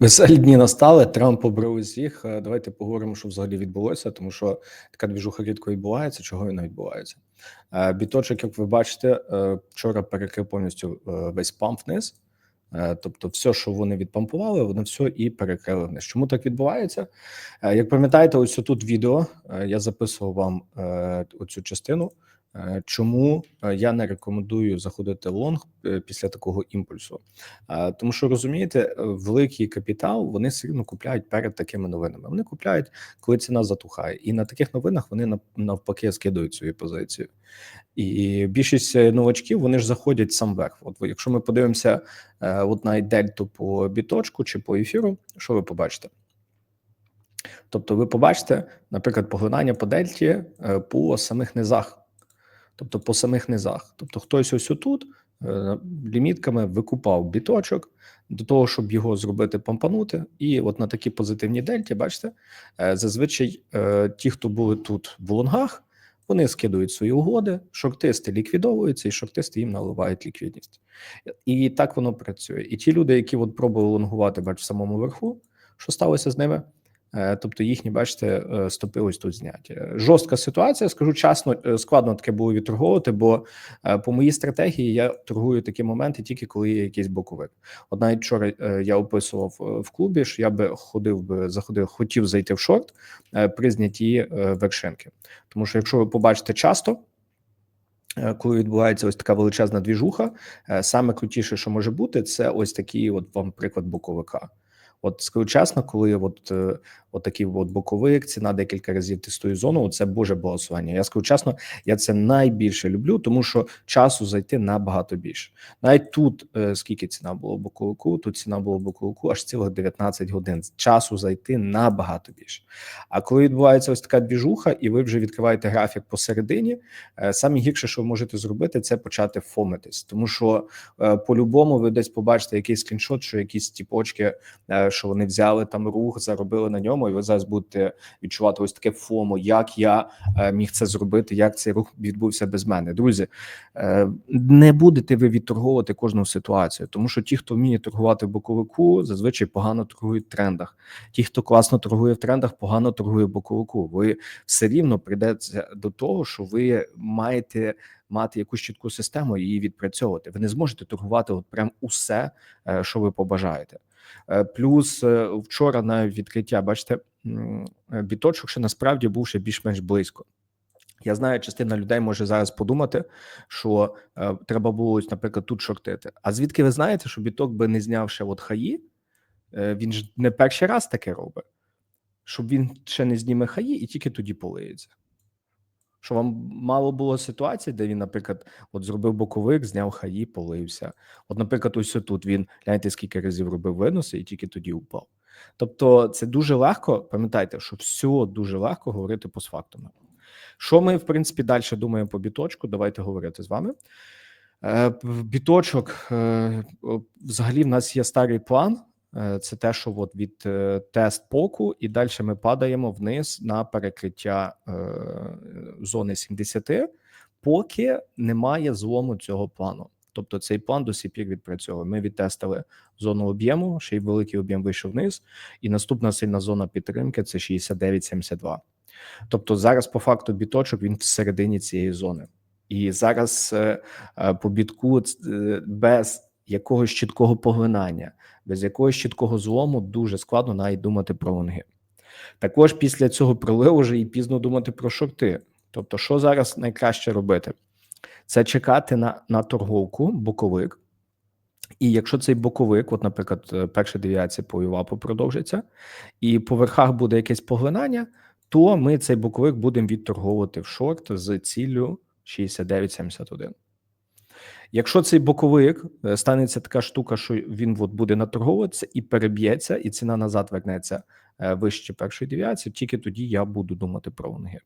Веселі дні настали, Трамп обрав усіх. Е, Давайте поговоримо, що взагалі відбулося, тому що така двіжуха рідко відбувається. Чого вона відбувається? Е, Біточок, як ви бачите, е, вчора перекрив повністю весь памп вниз. Тобто, все, що вони відпампували, вони все і перекрили вниз. Чому так відбувається? Як пам'ятаєте, ось тут відео я записував вам оцю частину. Е, Чому е, я не рекомендую заходити в лонг е, після такого імпульсу? Тому що розумієте, великий капітал вони все рівно купляють перед такими новинами. Вони купляють, коли ціна затухає, і на таких новинах вони навпаки скидують свою позицію. І більшість новачків вони ж заходять сам вверх. От якщо ми подивимося от навіть дельту по біточку чи по ефіру, що ви побачите? Тобто, ви побачите, наприклад, поглинання по дельті по самих низах, тобто по самих низах. Тобто, хтось ось тут е, лімітками викупав біточок до того, щоб його зробити помпанути. І от на такій позитивній дельті, бачите, е, зазвичай е, ті, хто були тут в лонгах, вони скидують свої угоди, шортисти ліквідовуються, і шортисти їм наливають ліквідність. І так воно працює. І ті люди, які от пробували лонгувати, бач, в самому верху, що сталося з ними? Е, Тобто їхні, бачите, е, стопи ось тут зняті. Жорстка ситуація, скажу чесно, е, складно таке було відторговувати, бо по моїй стратегії я торгую такі моменти тільки коли є якийсь боковик. От вчора я описував в клубі, що я би ходив би заходив, хотів зайти в шорт при знятті вершинки. Тому що якщо ви побачите часто. Коли відбувається ось така величезна двіжуха, саме крутіше, що може бути, це ось такий, от вам приклад боковика. От скажу чесно, коли от, е, от такий от боковик, ціна декілька разів тестує зону, це боже балансування. Я скажу чесно, я це найбільше люблю, тому що часу зайти набагато більше. Навіть тут е, скільки ціна було боковику, тут ціна була боковику аж цілих 19 годин. Часу зайти набагато більше. А коли відбувається ось така двіжуха, і ви вже відкриваєте графік посередині, е, саме гірше, що ви можете зробити, це почати фомитись, тому що по-любому ви десь побачите якийсь скріншот, що якісь тіпочки, що вони взяли там рух, заробили на ньому, і ви зараз будете відчувати ось таке фомо, як я е, міг це зробити, як цей рух відбувся без мене. Друзі, е, не будете ви відторговувати кожну ситуацію, тому що ті, хто вміє торгувати в боковику, зазвичай погано торгують в трендах. Ті, хто класно торгує в трендах, погано торгує в боковику. Ви все рівно прийдеться до того, що ви маєте мати якусь чітку систему і її відпрацьовувати. Ви не зможете торгувати от прям усе, е, що ви побажаєте. Е, Плюс е, вчора на відкриття, бачите, біточок ще насправді був ще більш-менш близько. Я знаю, частина людей може зараз подумати, що е, треба було, наприклад, тут шортити. А звідки ви знаєте, що біток би не зняв ще от хаї? Е, він ж не перший раз таке робить, щоб він ще не зніме хаї і тільки тоді полиється. Що вам мало було ситуацій, де він, наприклад, от зробив боковик, зняв хаї, полився. От, наприклад, ось тут він гляньте, скільки разів робив виноси, і тільки тоді упав. Тобто, це дуже легко. Пам'ятайте, що все дуже легко говорити постфактум. Що ми, в принципі, далі думаємо по біточку? Давайте говорити з вами. Е, Біточок, е, взагалі, в нас є старий план. Е, Це те, що от від е, тест поку, і далі ми падаємо вниз на перекриття е, зони 70, поки немає злому цього плану. Тобто цей план до сих пір відпрацьовує. Ми відтестили зону об'єму, ще й великий об'єм вийшов вниз, і наступна сильна зона підтримки це 69,72. Тобто зараз, по факту, біточок він всередині цієї зони. І зараз по бітку без якогось чіткого поглинання, без якогось чіткого злому дуже складно навіть думати про лонги. Також після цього проливу вже і пізно думати про шорти. Тобто, що зараз найкраще робити? Це чекати на, на торговку, боковик. І якщо цей боковик, от, наприклад, е, перша девіація по ЮВАПу продовжиться, і по верхах буде якесь поглинання, то ми цей боковик будемо відторговувати в шорт з ціллю 69,71. Якщо цей боковик е, станеться така штука, що він от буде наторговуватися і переб'ється, і ціна назад вернеться е, вище першої девіації, тільки тоді я буду думати про лонги.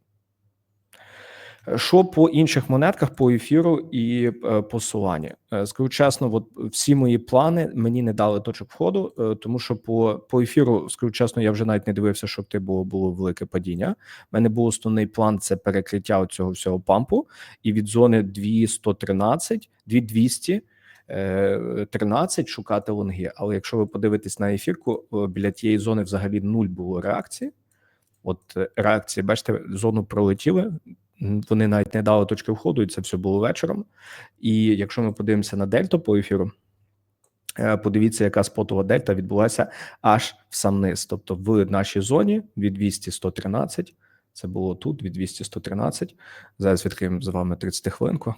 Що по інших монетках, по ефіру і е, по Солані? Е, Скажу чесно, от всі мої плани мені не дали точок входу, е, тому що по, по ефіру, скажу чесно, я вже навіть не дивився, щоб ти було, було велике падіння. У мене був основний план це перекриття цього всього пампу, і від зони 2113, 2200 е, 13 шукати лонги. Але якщо ви подивитесь на ефірку, біля тієї зони взагалі нуль було реакції. От реакції, бачите, зону пролетіли. Вони навіть не дали точки входу, і це все було вечором. І якщо ми подивимося на дельту по ефіру, е, подивіться, яка спотова дельта відбулася аж в сам низ. Тобто в нашій зоні від 200-113, це було тут від 200-113. Зараз відкриємо з вами 30 хвилинку.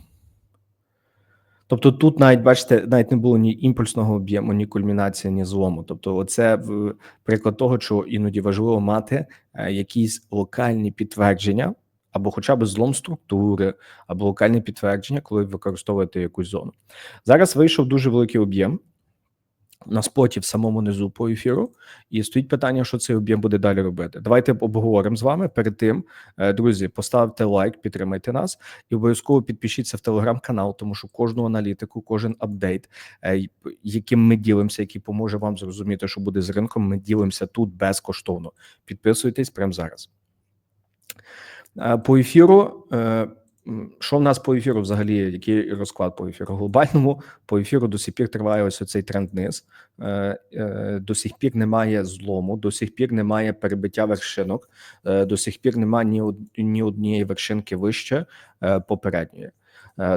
Тобто тут навіть бачите, навіть не було ні імпульсного об'єму, ні кульмінації, ні злому. Тобто, оце в- приклад того, що іноді важливо мати е, якісь локальні підтвердження, або хоча б злом структури, або локальні підтвердження, коли використовуєте якусь зону. Зараз вийшов дуже великий об'єм на споті в самому низу по ефіру, і стоїть питання, що цей об'єм буде далі робити. Давайте обговоримо з вами. Перед тим, е, друзі, поставте лайк, підтримайте нас і обов'язково підпишіться в телеграм-канал, тому що кожну аналітику, кожен апдейт, е, яким ми ділимося, який поможе вам зрозуміти, що буде з ринком. Ми ділимося тут безкоштовно. Підписуйтесь прямо зараз. Е, По ефіру. е, Що в нас по ефіру взагалі? Який розклад по ефіру? Глобальному по ефіру до сих пір триває ось цей тренд вниз. Е, До сих пір немає злому, до сих пір немає перебиття вершинок, до сих пір немає ні, ні однієї вершинки вище попередньої.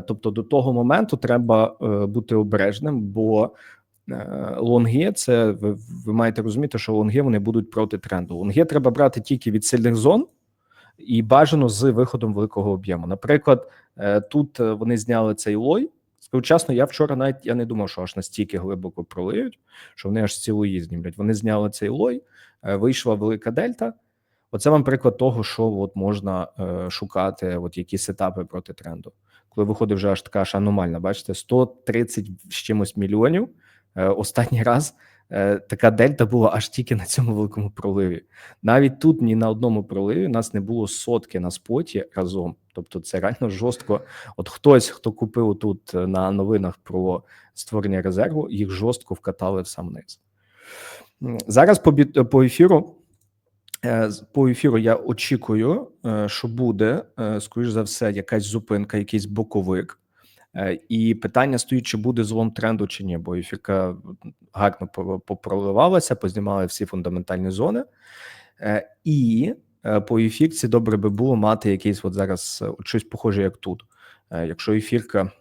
Тобто до того моменту треба бути обережним, бо лонги це ви, ви маєте розуміти, що лонги вони будуть проти тренду. Лонги треба брати тільки від сильних зон і бажано з виходом великого об'єму. Наприклад, е, тут е, вони зняли цей лой. Скажу я вчора навіть я не думав, що аж настільки глибоко пролиють, що вони аж цілу її знімлять. Вони зняли цей лой, е, вийшла велика дельта. Оце вам приклад того, що от можна е, шукати от які сетапи проти тренду. Коли виходить вже аж така аж аномальна, бачите, 130 з чимось мільйонів. Е, останній раз така дельта була аж тільки на цьому великому проливі. Навіть тут ні на одному проливі нас не було сотки на споті разом. Тобто, це реально жорстко. От хтось, хто купив тут е, на новинах про створення резерву, їх жорстко вкатали в сам низ. Зараз по, по ефіру. е, По ефіру я очікую, е, що буде, е, скоріш за все, якась зупинка, якийсь боковик. Е, І питання стоїть, чи буде злом тренду чи ні, бо ефірка гарно попроливалася, познімали всі фундаментальні зони. Е, І е, по ефірці добре би було мати якийсь от зараз от щось похоже, як тут. Якщо ефірка.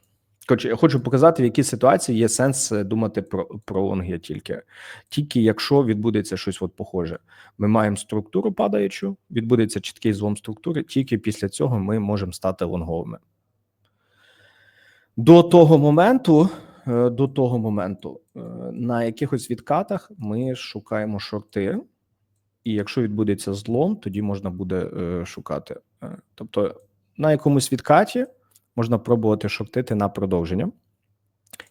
Коротше, я хочу показати, в якій ситуації є сенс думати про, про лонги тільки. Тільки якщо відбудеться щось от похоже. Ми маємо структуру падаючу, відбудеться чіткий злом структури, тільки після цього ми можемо стати лонговими. До того моменту, е, до того моменту, е, на якихось відкатах ми шукаємо шорти, і якщо відбудеться злом, тоді можна буде е, шукати. Тобто на якомусь відкаті можна пробувати шортити на продовження.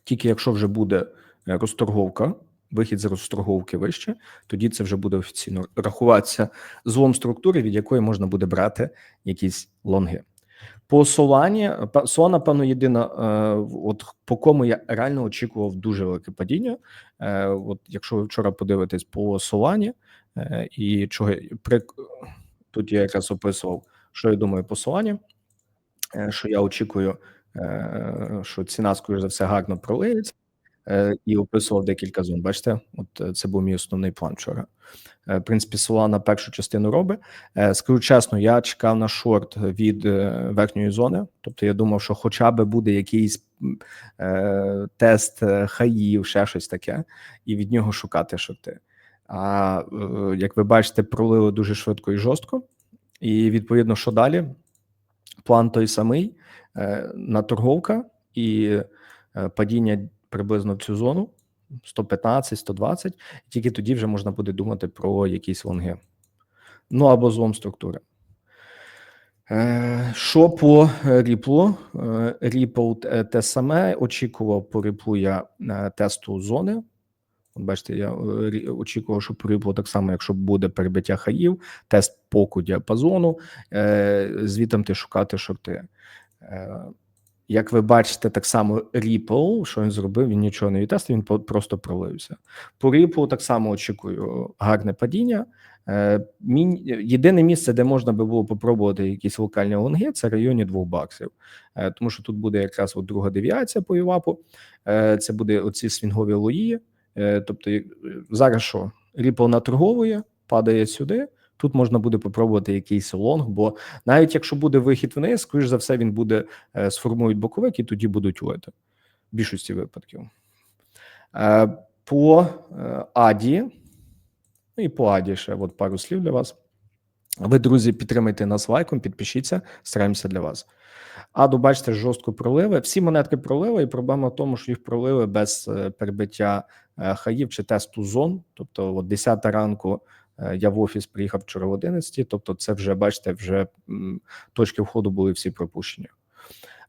Тільки якщо вже буде розторговка, вихід з розторговки вище, тоді це вже буде офіційно рахуватися злом структури, від якої можна буде брати якісь лонги. По па- Solana, певно, єдина, е, от по кому я реально очікував дуже велике падіння. Е, от якщо ви вчора подивитесь по Солані, е, і чого при тут я якраз описував, що я думаю по е, що я очікую, що ціна, скоріш за все, гарно пролиється, і описував декілька зон. Бачите, от е, це був мій основний план вчора. Е, В принципі, Solana першу частину робить. Е, Скажу чесно, я чекав на шорт від е, верхньої зони. Тобто я думав, що хоча б буде якийсь е, тест е, хаїв, ще щось таке, і від нього шукати шорти. А е, як ви бачите, пролило дуже швидко і жорстко. І відповідно, що далі? План той самий: е, наторговка і е, падіння приблизно в цю зону 115-120, тільки тоді вже можна буде думати про якісь лонги. Ну або злом структури. Е, Що по е, ріплу? Е, Ріпл те саме. Очікував по ріплу я тесту зони. Бачите, я очікував, що по ріплу так само, якщо буде перебиття хаїв, тест поку діапазону, звітом ти шукати шорти. Як ви бачите, так само Ripple, що він зробив, він нічого не відтестив, він просто пролився. По Ripple так само очікую гарне падіння. Е, Єдине місце, де можна би було попробувати якісь локальні лонги, це районі 2 баксів. Е, Тому що тут буде якраз от друга девіація по ЮВАПу. Е, Це буде оці свінгові лої. Тобто, зараз що? Ripple наторговує, падає сюди. Тут можна буде попробувати якийсь лонг, бо навіть якщо буде вихід вниз, скоріш за все, він буде е, сформують боковик і тоді будуть лити в більшості випадків. Е, По е, Аді, ну і по Аді ще от пару слів для вас. Ви, друзі, підтримайте нас лайком, підпишіться, стараємося для вас. Аду, бачите, жорстко проливи. Всі монетки пролили, і проблема в тому, що їх пролили без перебиття хаїв чи тесту зон. Тобто, от 10 ранку я в офіс приїхав вчора в 11, тобто, це вже бачите, вже точки входу були всі пропущені.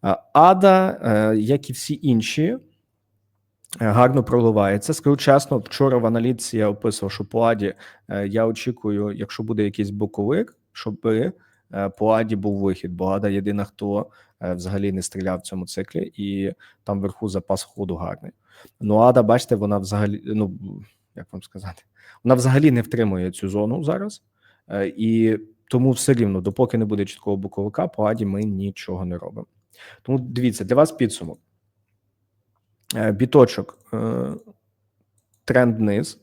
Е, Ада, е, як і всі інші, е, гарно проливається. Скажу чесно, вчора в аналітиці я описував, що по Аді е, я очікую, якщо буде якийсь боковик, щоб е, по Аді був вихід, бо Ада єдина, хто е, взагалі не стріляв в цьому циклі, і там вверху запас ходу гарний. Ну, Ада, бачите, вона взагалі, ну як вам сказати, вона взагалі не втримує цю зону зараз, е, і тому все рівно, допоки не буде чіткого боковика, по Аді ми нічого не робимо. Тому дивіться, для вас підсумок. Е, Біточок, е, тренд вниз.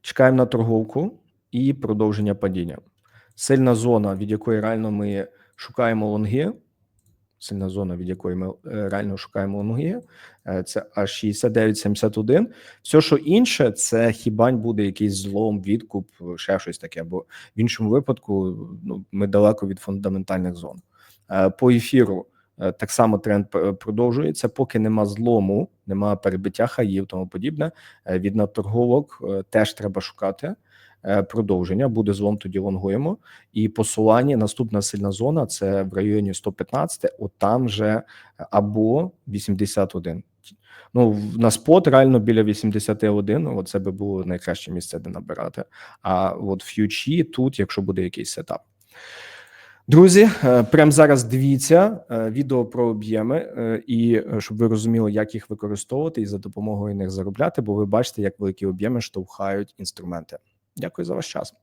Чекаємо на торговку і продовження падіння. Сильна зона, від якої реально ми шукаємо лонги. Сильна зона, від якої ми е, реально шукаємо лонги, е, це аж 69,71. Все, що інше, це хіба буде якийсь злом, відкуп, ще щось таке. Бо в іншому випадку ну, ми далеко від фундаментальних зон. Е, По ефіру так само тренд продовжується, поки нема злому, нема перебиття хаїв, тому подібне. Від надторговок теж треба шукати продовження. Буде злом, тоді лонгуємо. І посилання наступна сильна зона це в районі 115, от там вже або 81. Ну, на спот реально біля 81, от це би було найкраще місце, де набирати. А от ф'ючі тут, якщо буде якийсь сетап. Друзі, е, прямо зараз дивіться е, відео про об'єми, е, і е, щоб ви розуміли, як їх використовувати і за допомогою них заробляти, бо ви бачите, як великі об'єми штовхають інструменти. Дякую за ваш час.